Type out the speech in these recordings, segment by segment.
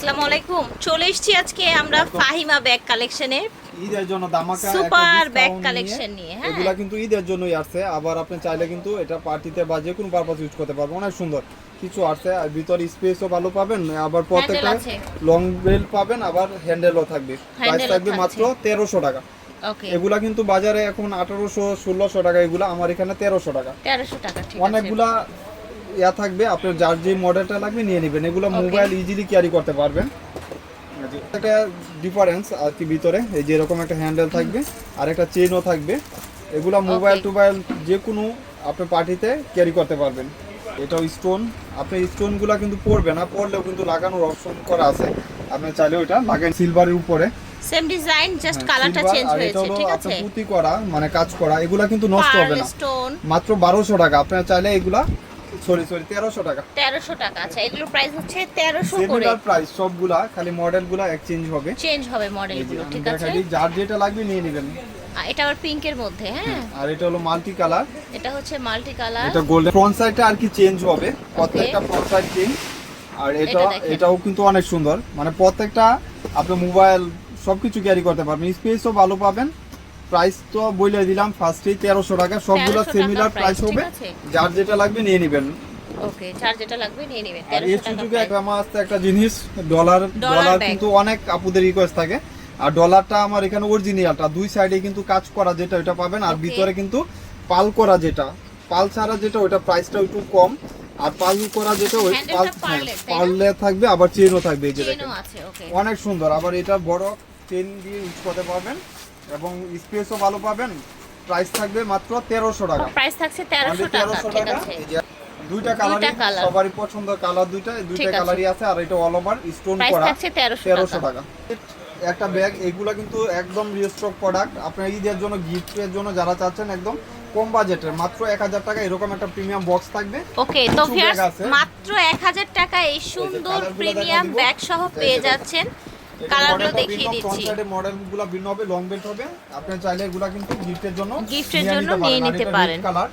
আসসালামু আলাইকুম। চলে এসেছি আজকে আমরা ফাহিমা ব্যাগ কালেকশনের ঈদের জন্য দামাকা Super discount bag নিয়ে, হ্যাঁ। এগুলা কিন্তু ঈদের জন্যই আসছে। আবার আপনি চাইলে কিন্তু এটা পার্টিতে বা যে কোনো পারপাস ইউজ করতে পারবেন। অনেক সুন্দর। কিছু আসছে। আর ভিতরে স্পেসও ভালো পাবেন। আবার প্রত্যেকটা লং বেল পাবেন। আবার হ্যান্ডেলও থাকবে। প্রাইস থাকবে। মাত্র তেরোশো টাকা। এগুলা কিন্তু বাজারে এখন আঠারোশো ষোলোশো টাকা। এগুলা আমার এখানে তেরোশো টাকা। তেরোশো টাকা ঠিক আছে। অনেকগুলা ইয়া থাকবে আপনার যার যে মডেলটা লাগবে নিয়ে নেবেন। এগুলো মোবাইল ইজিলি ক্যারি করতে পারবেন। একটা ডিফারেন্স আর কি ভিতরে এই যে এরকম একটা হ্যান্ডেল থাকবে আর একটা চেনও থাকবে। এগুলা মোবাইল. টোবাইল যে কোনো আপনি পার্টিতে ক্যারি করতে পারবেন। এটাও স্টোন আপনি স্টোনগুলো কিন্তু পড়বে না পড়লেও কিন্তু লাগানোর অপশন করা আছে। আপনি চাইলে ওটা লাগান সিলভারের উপরে। সেম ডিজাইন জাস্ট কালারটা চেঞ্জ হয়েছে ঠিক আছে? পুঁতি করা মানে কাজ করা। এগুলা কিন্তু নষ্ট হবে না। মাত্র বারোশো টাকা। আপনার চাইলে এগুলা সরি সরি তেরোশো টাকা। তেরোশো টাকা। আচ্ছা এগুলোর প্রাইস হচ্ছে করে। প্রাইস সবগুলা খালি মডেলগুলা এক্সচেঞ্জ হবে। চেঞ্জ হবে মডেলগুলো ঠিক আছে? যার যেটা লাগবে নিয়ে নেবেন। এটা আবার পিঙ্কের মধ্যে হ্যাঁ? আর এটা হলো মাল্টি কালার এটা হচ্ছে মাল্টি কালার এটা গোল্ডেন ফ্রন্ট সাইডটা আর কি চেঞ্জ হবে। প্রত্যেকটা ফ্রন্ট সাইড চেঞ্জ আর এটা এটাও কিন্তু অনেক সুন্দর। মানে প্রত্যেকটা আপনি মোবাইল সবকিছু ক্যারি করতে পারবেন। স্পেসও ভালো পাবেন। প্রাইস তো বলে দিলাম ফার্স্টেই তেরোশো টাকা সবগুলো 1300 সিমিলার প্রাইস হবে। যার যেটা লাগবে নিয়ে নেবেন। ওকে চার যেটা লাগবে নিয়ে নেবেন আর এই সুযোগে আমার আসতে একটা জিনিস ডলার ডলার কিন্তু অনেক আপুদের রিকোয়েস্ট থাকে। আর ডলারটা আমার এখানে অরিজিনালটা দুই সাইডে কিন্তু কাজ করা যেটা ওটা পাবেন। আর ভিতরে কিন্তু পাল করা যেটা পাল ছাড়া যেটা ওটা প্রাইসটা একটু কম। আর পাল করা যেটা ওই পাল? পারলে থাকবে আবার চেনও থাকবে এই যে অনেক সুন্দর আবার এটা বড় চেন দিয়ে ইউজ করতে পারবেন। এবং স্পেসও ভালো পাবেন। প্রাইস থাকবে মাত্র তেরোশো টাকা। প্রাইস থাকছে তেরোশো Only টাকা। 1300 ঠিক টাকা। দুইটা colour। সবারই পছন্দ কালার দুইটা দুইটা কালারই আছে। আর এটা অল ওভার স্টোন প্রাইস করা। থাকছে তেরোশো টাকা। একটা ব্যাগ এগুলা কিন্তু একদম রিস্টক প্রোডাক্ট আপনার ঈদের জন্য গিফটের জন্য যারা চাচ্ছেন একদম কম বাজেটের মাত্র এক হাজার টাকা এরকম একটা প্রিমিয়াম বক্স থাকবে। ওকে তো ভিউয়ার্স মাত্র এক হাজার টাকা এই সুন্দর প্রিমিয়াম ব্যাগ সহ পেয়ে যাচ্ছেন। কালারগুলো দেখিয়ে দিচ্ছি। সাইডে মডেলগুলো ভিন্ন হবে লং বেল্ট হবে। আপনি চাইলে এগুলা কিন্তু গিফটের জন্য Gift-এর জন্য নিয়ে নিতে পারেন। কালার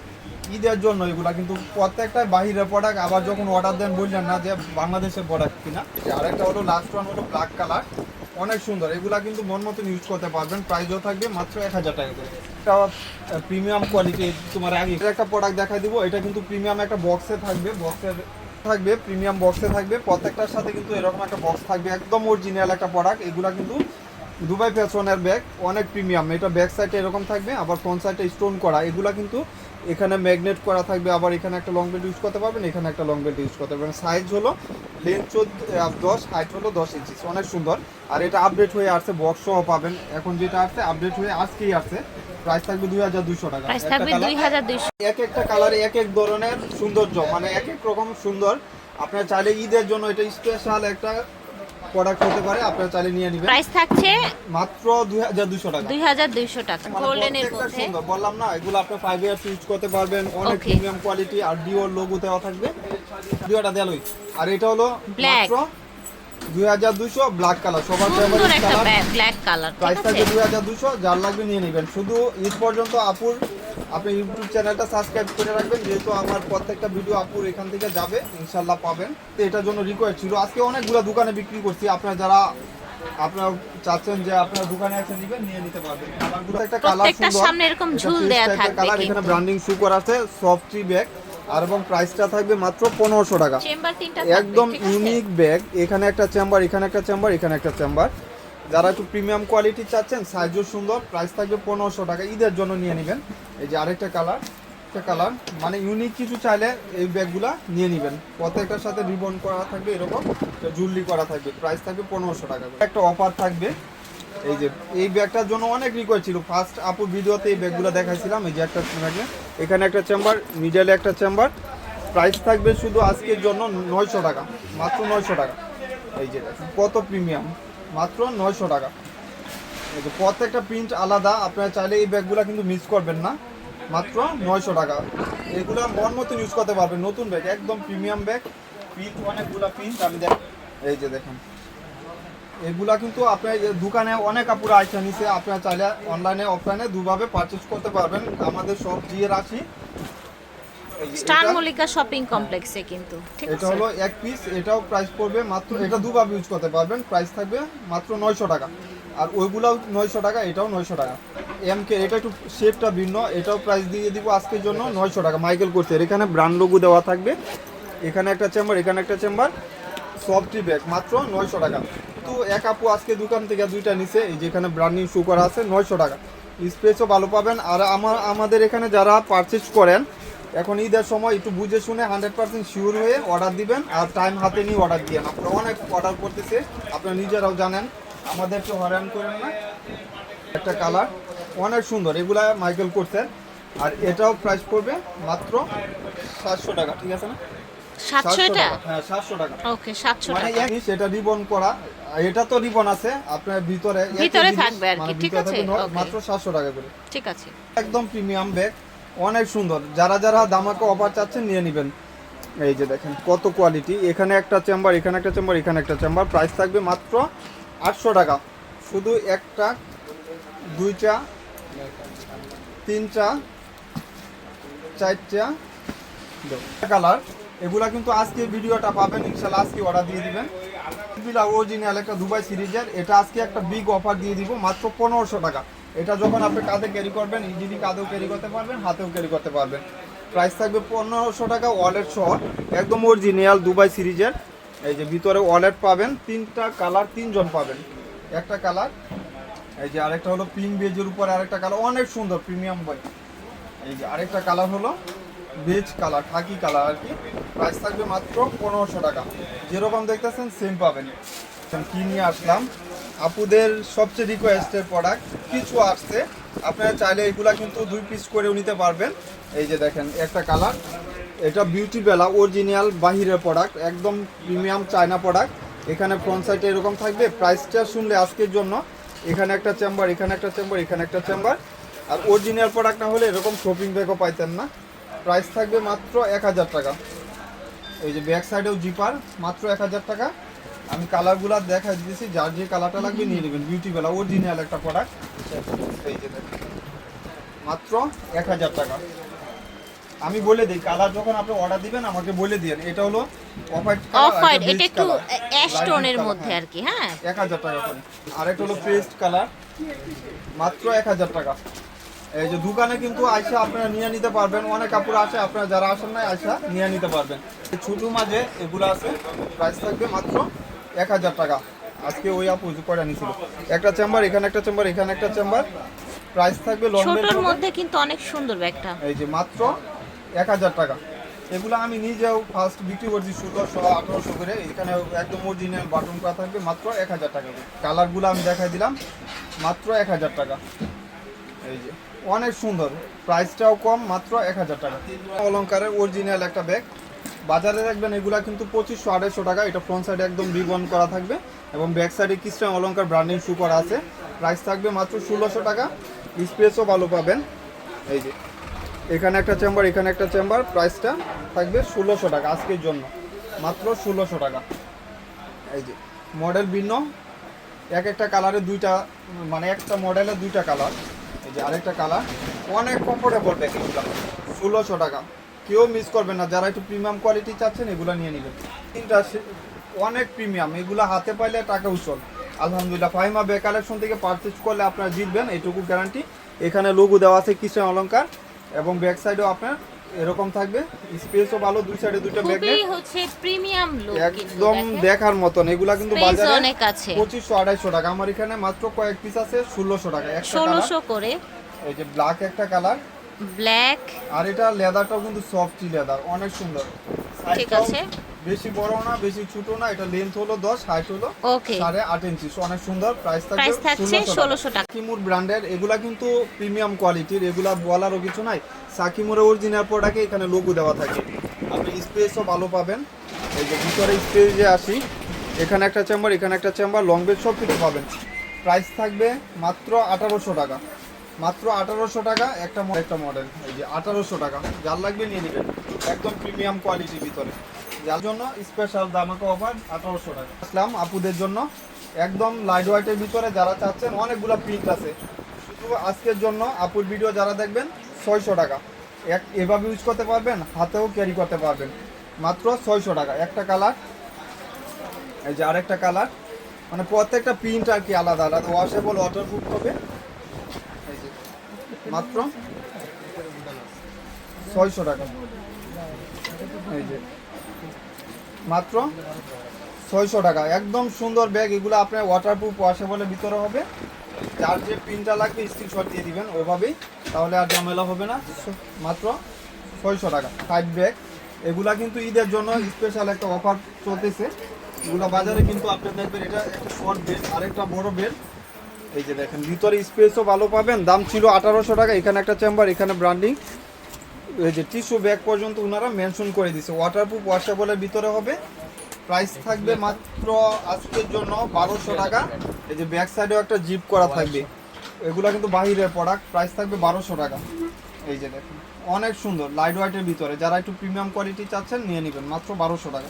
ঈদের জন্য এগুলা কিন্তু প্রত্যেকটা বাহিরের প্রোডাক্ট আবার যখন অর্ডার দেন বললেন না যে বাংলাদেশের প্রোডাক্ট কিনা। আরেকটা হলো লাস্ট ওয়ান হলো ব্ল্যাক কালার অনেক সুন্দর। এগুলা কিন্তু মন মতন ইউজ করতে পারবেন। প্রাইসও থাকবে মাত্র এক হাজার টাকা করে। এটা প্রিমিয়াম কোয়ালিটি তোমার আগে। এটা একটা প্রোডাক্ট দেখাই দিব। এটা কিন্তু প্রিমিয়াম একটা বক্সে থাকবে। বক্সের থাকবে প্রিমিয়াম বক্সে থাকবে। প্রত্যেকটার সাথে কিন্তু এরকম একটা বক্স থাকবে, একদম অরিজিনাল একটা প্রোডাক্ট এগুলা কিন্তু দুবাই ফ্যাশনের ব্যাগ অনেক প্রিমিয়াম এটা ব্যাক সাইডে এরকম থাকবে, আবার ফ্রন্ট সাইডে স্টোন করা। এগুলা কিন্তু এখানে ম্যাগনেট করা থাকবে, আবার এখানে একটা লং বেল্ট ইউজ করতে পারবেন, এখানে একটা লং বেল্ট ইউজ করতে পারবেন। সাইজ হলো লেন্থ চোদ্দ দশ হাইট হলো দশ ইঞ্চি অনেক সুন্দর। আর এটা আপডেট হয়ে আসছে বক্স সহ পাবেন। এখন যেটা আসছে আপডেট হয়ে আজকেই আসছে। প্রাইস থাকবে দুই হাজার দুশো টাকা। প্রাইস থাকবে colour। দুই হাজার দুইশো। এক একটা কালারে এক এক ধরনের সৌন্দর্য মানে এক এক রকম সুন্দর। আপনার চাইলে ঈদের জন্য এটা স্পেশাল একটা প্রোডাক্ট হতে পারে আপনার চাইলে নিয়ে নেবেন। প্রাইস থাকছে মাত্র দুই হাজার দুশো টাকা। দুই হাজার দুইশো টাকা মানে গোল্ডেনের মধ্যে। সুন্দর। বললাম না এগুলো আপনি ফাইভ ইয়ার্স ইউজ করতে পারবেন। অনেক প্রিমিয়াম কোয়ালিটি আর ডিওর লোগো দেওয়া থাকবে। দুইটা দেয়ালই আর এটা হলো. মাত্র দুই হাজার দুশো ব্ল্যাক কালার সবার সুন্দর একটা ব্ল্যাক কালার প্রাইস থাকবে আছে? দুই হাজার দুশো যার লাগবে নিয়ে নেবেন। শুধু ঈদ পর্যন্ত আপুর আপনি ইউটিউব চ্যানেলটা সাবস্ক্রাইব করে রাখবেন যেহেতু আমার প্রত্যেকটা ভিডিও আপুর এখান থেকে যাবে ইনশাল্লাহ পাবেন। তো এটার জন্য রিকোয়েস্ট ছিল। আজকে অনেকগুলো দোকানে বিক্রি করছি। আপনারা যারা আপনারা চাচ্ছেন যে আপনার দোকানে এসে নেবেন নিয়ে নিতে পারবেন। কালারগুলো একটা কালার সুন্দর। সামনে এরকম ঝুল দেয়া থাকবে colour, এখানে ব্র্যান্ডিং শু করা আছে সফট ব্যাগ আর এবং প্রাইসটা থাকবে মাত্র পনেরোশো টাকা। একদম? ইউনিক ব্যাগ এখানে একটা চেম্বার এখানে একটা চেম্বার এখানে একটা চেম্বার যারা একটু প্রিমিয়াম কোয়ালিটি চাচ্ছেন সাইজও সুন্দর প্রাইস থাকবে পনেরোশো টাকা। ঈদের জন্য নিয়ে নেবেন। এই যে আরেকটা কালার একটা কালার মানে ইউনিক কিছু চাইলে এই ব্যাগগুলা নিয়ে নেবেন। প্রত্যেকটার সাথে রিবন করা থাকবে এরকম জুলরি করা থাকবে। প্রাইস থাকবে পনেরোশো টাকা একটা অফার থাকবে। এই যে, এই ব্যাগটার জন্য অনেক রিকোয়েস্ট ছিল। ফার্স্ট আপুর ভিডিওতে এই ব্যাগগুলো দেখাইছিলাম, এই যে একটা থাকবে। এখানে একটা চেম্বার মিডলে একটা চেম্বার প্রাইস থাকবে শুধু আজকের জন্য নয়শো টাকা, মাত্র নয়শো টাকা। এই যে, কত প্রিমিয়াম মাত্র নয়শো টাকা। এই যে, প্রত্যেকটা প্রিন্ট আলাদা, আপনারা চাইলে এই ব্যাগগুলো কিন্তু মিস করবেন না। মাত্র নয়শো টাকা। এগুলো মন মতন ইউজ করতে পারবেন। নতুন ব্যাগ, একদম প্রিমিয়াম ব্যাগ। প্রিন্ট অনেকগুলো প্রিন্ট আমি দেখ এই যে দেখেন। এগুলা কিন্তু আপনার দোকানে অনেক কাপড় আইসা নিছে। আপনারা চাইলে অনলাইনে অফলাইনে দুভাবে পারচেজ করতে পারবেন। আমাদের সব দিয়ে রাখি। স্টার মল্লিকা শপিং কমপ্লেক্সে কিন্তু। ঠিক এটা হলো এক পিস এটাও প্রাইস পড়বে মাত্র এটা দুভাবে ইউজ করতে পারবেন। প্রাইস থাকবে মাত্র নয়শো টাকা। আর ওইগুলাও নয়শো টাকা এটাও নয়শো টাকা। এম কে এটা একটু শেপটা ভিন্ন। এটাও প্রাইস দিয়ে দিব আজকের জন্য নয়শো টাকা। মাইকেল করছে। এখানে ব্র্যান্ড লোগো দেওয়া থাকবে। এখানে একটা চেম্বার এখানে একটা চেম্বার সফটি ব্যাগ মাত্র নয়শো টাকা। তো এক আপু আজকে দোকান থেকে দুইটা নিছে যেখানে ব্র্যান্ডিং শু করা আছে, নয়শো টাকা। স্পেসও ভালো পাবেন। আর আমার, আমাদের এখানে যারা পারচেস করেন, এখন ঈদের সময় একটু বুঝে শুনে হান্ড্রেড পার্সেন্ট শিওর হয়ে অর্ডার দিবেন আর টাইম হাতে নিয়ে অর্ডার দিবেন আপনারা অনেক অর্ডার করতেছে, আপনারা নিজেরাও জানেন। আমাদের আমাদেরকে হয়রান করেন না। একটা কালার অনেক সুন্দর। এগুলা মাইকেল করছেন। আর এটাও প্রাইস পড়বে মাত্র সাতশো টাকা, ঠিক আছে না? এটা? হ্যাঁ টাকা। ওকে মানে টাকা। এক জিনিস রিবন করা এটা তো রিবন আছে আপনার ভিতরে ভিতরে থাকবে আর কি, মানে ঠিক আছে? থাকবে ন- Okay. মাত্র সাতশো টাকা করে। ঠিক আছে। একদম প্রিমিয়াম ব্যাগ অনেক সুন্দর। যারা যারা দামাকে অফার চাচ্ছেন নিয়ে নেবেন। এই যে দেখেন কত কোয়ালিটি। এখানে একটা চেম্বার এখানে একটা চেম্বার এখানে একটা চেম্বার। প্রাইস থাকবে মাত্র আটশো টাকা। শুধু একটা দুইটা তিনটা চারটা কালার এগুলা কিন্তু আজকে ভিডিওটা পাবেন, ইনশাল্লাহ আজকে অর্ডার দিয়ে দিবেন। বিলা অরিজিনাল একটা দুবাই সিরিজের, এটা আজকে একটা বিগ অফার দিয়ে দিব, মাত্র পনেরোশো টাকা। এটা যখন আপনি কাঁধে ক্যারি করবেন ইজিলি কাঁধেও ক্যারি করতে পারবেন, হাতেও ক্যারি করতে পারবেন। প্রাইস থাকবে পনেরোশো টাকা ওয়ালেট সহ, একদম অরিজিনাল দুবাই সিরিজের। এই যে ভিতরে ওয়ালেট পাবেন, তিনটা কালার তিনজন পাবেন। একটা কালার এই যে আরেকটা হলো পিঙ্ক বেজের উপরে আরেকটা কালার অনেক সুন্দর প্রিমিয়াম বই এই যে আরেকটা কালার হলো বেজ কালার খাকি কালার আর কি প্রাইস থাকবে মাত্র পনেরোশো টাকা। যেরকম দেখতেছেন সেম পাবেন। কি নিয়ে আসলাম? আপুদের সবচেয়ে রিকোয়েস্টের প্রোডাক্ট কিছু আসছে। আপনারা চাইলে এগুলা কিন্তু দুই পিস করেও নিতে পারবেন। এই যে দেখেন, একটা কালার এটা বিউটি বেলা অরিজিনাল বাহিরের প্রোডাক্ট একদম প্রিমিয়াম চায়না প্রোডাক্ট এখানে ফ্রন্ট সাইডে এরকম থাকবে। প্রাইসটা শুনলে আজকের জন্য। এখানে একটা চেম্বার এখানে একটা চেম্বার এখানে একটা চেম্বার আর অরিজিনাল প্রোডাক্ট না হলে এরকম শপিং ব্যাগও পাইতেন না। প্রাইস থাকবে মাত্র এক হাজার টাকা। এই যে ব্যাক সাইডেও জিপার মাত্র এক হাজার টাকা। আমি কালারগুলো দেখা দিয়েছি যার যে কালারটা লাগবে নিয়ে নেবেন। বিউটি বেলা অরিজিনাল একটা প্রোডাক্ট এই যে মাত্র এক হাজার টাকা। আমি বলে দিই কালার যখন আপনি অর্ডার দিবেন আমাকে বলে দিন এটা হলো অফ হোয়াইট অফ হোয়াইট এটা একটু অ্যাশ টোনের মধ্যে আর কি হ্যাঁ। এক হাজার টাকা করে। আরেকটা হলো পেস্ট কালার মাত্র এক হাজার টাকা। এই যে দোকানে কিন্তু আইসা আপনারা নিয়ে নিতে পারবেন। অনেক কাপড় আছে আপনারা যারা আসেন না আইসা নিয়ে নিতে পারবেন। এই ছোট মাঝে এগুলো আছে প্রাইস থাকবে মাত্র এক হাজার টাকা। আজকে ওই আপু কয়টা নিছিল? একটা চেম্বার এখানে একটা চেম্বার এখানে একটা চেম্বার। প্রাইস থাকবে ছোটর মধ্যে কিন্তু অনেক সুন্দর ব্যাগটা। এই যে মাত্র এক হাজার টাকা। এগুলো আমি নিজেও ফার্স্ট বিক্রি করছি ষোলোশো আঠারোশো করে। এখানে একদম অরিজিনাল বাটন করা থাকবে মাত্র এক হাজার টাকা কালারগুলো আমি দেখাই দিলাম মাত্র এক হাজার টাকা। এই যে। অনেক সুন্দর। প্রাইসটাও কম, মাত্র এক হাজার টাকা। অলঙ্কারের অরিজিনাল একটা ব্যাগ বাজারে দেখবেন এগুলা কিন্তু পঁচিশশো, আড়াইশো টাকা। এটা ফ্রন্ট সাইডে একদম রিবন করা থাকবে এবং ব্যাক সাইডে কিস্টাম অলঙ্কার ব্র্যান্ডিং শু করা আছে। প্রাইস থাকবে মাত্র ষোলোশো টাকা। স্পেসও ভালো পাবেন। এই যে, এখানে একটা চেম্বার এখানে একটা চেম্বার প্রাইসটা থাকবে ষোলোশো টাকা আজকের জন্য। মাত্র ষোলোশো টাকা। এই যে মডেল ভিন্ন। এক একটা কালারে দুইটা মানে একটা মডেলে দুইটা কালার যে আরেকটা কালার অনেক কমফোর্টেবল ব্যাগ ষোলোশো টাকা। কেউ মিস করবেন না। যারা একটু প্রিমিয়াম কোয়ালিটি চাচ্ছেন, এগুলো নিয়ে নেবেন। তিনটা অনেক প্রিমিয়াম এগুলো হাতে পাইলে টাকা উচল আলহামদুলিল্লাহ, ফাহিমা বে কালেকশন থেকে পারচেজ করলে আপনারা জিতবেন এইটুকু গ্যারান্টি এখানে লঘু দেওয়া আছে কিষান অলঙ্কার এবং ব্যাক সাইডেও আপনার এরকম থাকবে। স্পেসও ভালো দুই সাইডে দুটো খুবই হচ্ছে প্রিমিয়াম লুক একদম দেখার মতন। এগুলা কিন্তু বাজারে অনেক আছে। পঁচিশশো আড়াইশো টাকা। আমার এখানে মাত্র কয়েক পিস আছে 1600 টাকা একটা কালার ষোলোশো করে। এই যে ব্ল্যাক একটা কালার ব্ল্যাক আর এটা লেদারটাও কিন্তু সফট লেদার অনেক সুন্দর। ঠিক আছে। বেশি বড় না বেশি ছোট না এটা লেন্থ হলো দশ হাইট হলো সাড়ে আট ইঞ্চি অনেক সুন্দর প্রাইস থাকবে থাকছে ষোলোশো টাকা। সাকিমুর ব্র্যান্ডের এগুলা কিন্তু প্রিমিয়াম কোয়ালিটির এগুলা বলারও কিছু নাই। সাকিমুরের অরিজিনাল প্রোডাক্টে এখানে লোগো দেওয়া থাকে। আপনি স্পেসও ভালো পাবেন। এই যে ভিতরে স্পেসে আসি। এখানে একটা চেম্বার এখানে একটা চেম্বার লং বেড সব কিছু পাবেন। প্রাইস থাকবে মাত্র আঠারোশো টাকা। মাত্র আঠারোশো টাকা একটা একটা মডেল এই যে আঠারোশো টাকা। যার লাগবে নিয়ে নেবেন। একদম প্রিমিয়াম কোয়ালিটির ভিতরে। যার জন্য স্পেশাল দামাকে অফার আঠারোশো টাকা। আসলাম আপুদের জন্য। একদম লাইট হোয়াইটের ভিতরে যারা চাচ্ছেন, অনেকগুলো প্রিন্ট আছে। শুধু আজকের জন্য আপুর ভিডিও যারা দেখবেন, ছয়শো টাকা। এক, এভাবে ইউজ করতে পারবেন, হাতেও ক্যারি করতে পারবেন। মাত্র ছয়শো টাকা। একটা কালার এই যে আরেকটা কালার মানে প্রত্যেকটা প্রিন্ট আর কি আলাদা আলাদা। ওয়াশেবল ওয়াটারপ্রুফ হবে। মাত্র ছয়শো টাকা। এই যে। মাত্র ছয়শো টাকা। একদম সুন্দর ব্যাগ এগুলো আপনার ওয়াটারপ্রুফ ওয়াশেবলের ভিতরে হবে। যার যে প্রিন্টটা লাগবে স্ক্রিনশট দিয়ে দিবেন ওইভাবেই। তাহলে আর ঝামেলা হবে না। মাত্র ছয়শো টাকা। ফাইভ ব্যাগ এগুলা কিন্তু ঈদের জন্য স্পেশাল একটা অফার চলতেছে। এগুলো বাজারে কিন্তু আপনি দেখবেন, এটা একটা শর্ট বেড আরেকটা বড় বেড এই যে দেখেন, ভিতরে স্পেসও ভালো পাবেন। দাম ছিল আঠারোশো টাকা। এখানে একটা চেম্বার এখানে ব্র্যান্ডিং এই যে টিস্যু ব্যাগ পর্যন্ত ওনারা মেনশন করে দিছে ওয়াটারপ্রুফ ওয়াশেবলের ভিতরে হবে। প্রাইস থাকবে মাত্র আজকের জন্য বারোশো টাকা। এই যে ব্যাক সাইডেও একটা জিপ করা থাকবে। এগুলো কিন্তু বাহিরের প্রোডাক্ট প্রাইস থাকবে বারোশো টাকা। এই যে দেখুন অনেক সুন্দর লাইট ওয়াইটের ভিতরে। যারা একটু প্রিমিয়াম কোয়ালিটি চাচ্ছেন নিয়ে নেবেন। মাত্র বারোশো টাকা।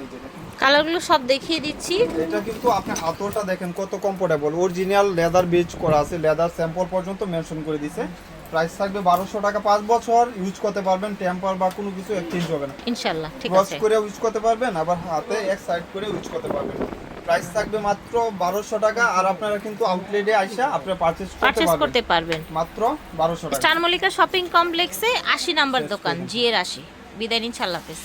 এই যে কালারগুলো সব দেখিয়ে দিচ্ছি। এটা কিন্তু আপনি হাতলটা দেখেন কত কমফোর্টেবল অরিজিনাল লেদার বেজ করা আছে। লেদার স্যাম্পল পর্যন্ত মেনশন করে দিছে প্রাইস থাকবে বারোশো টাকা পাঁচ বছর ইউজ করতে পারবেন টেম্পার বা কোনো কিছু এক্সচেঞ্জ হবে না। ইনশাল্লাহ ঠিক ক্রস আছে। করে ইউজ করতে পারবেন আবার হাতে এক সাইড করে ইউজ করতে পারবেন। প্রাইস থাকবে মাত্র বারোশো টাকা আর আপনারা কিন্তু আউটলেটে আইসা আপনারা পারচেজ করতে পারবেন। করতে পারবেন। মাত্র বারোশো টাকা। স্টার মল্লিকা শপিং কমপ্লেক্সে আশি নাম্বার দোকান জিয়ের আশি। বিদায় নিন আল্লাহ হাফেজ।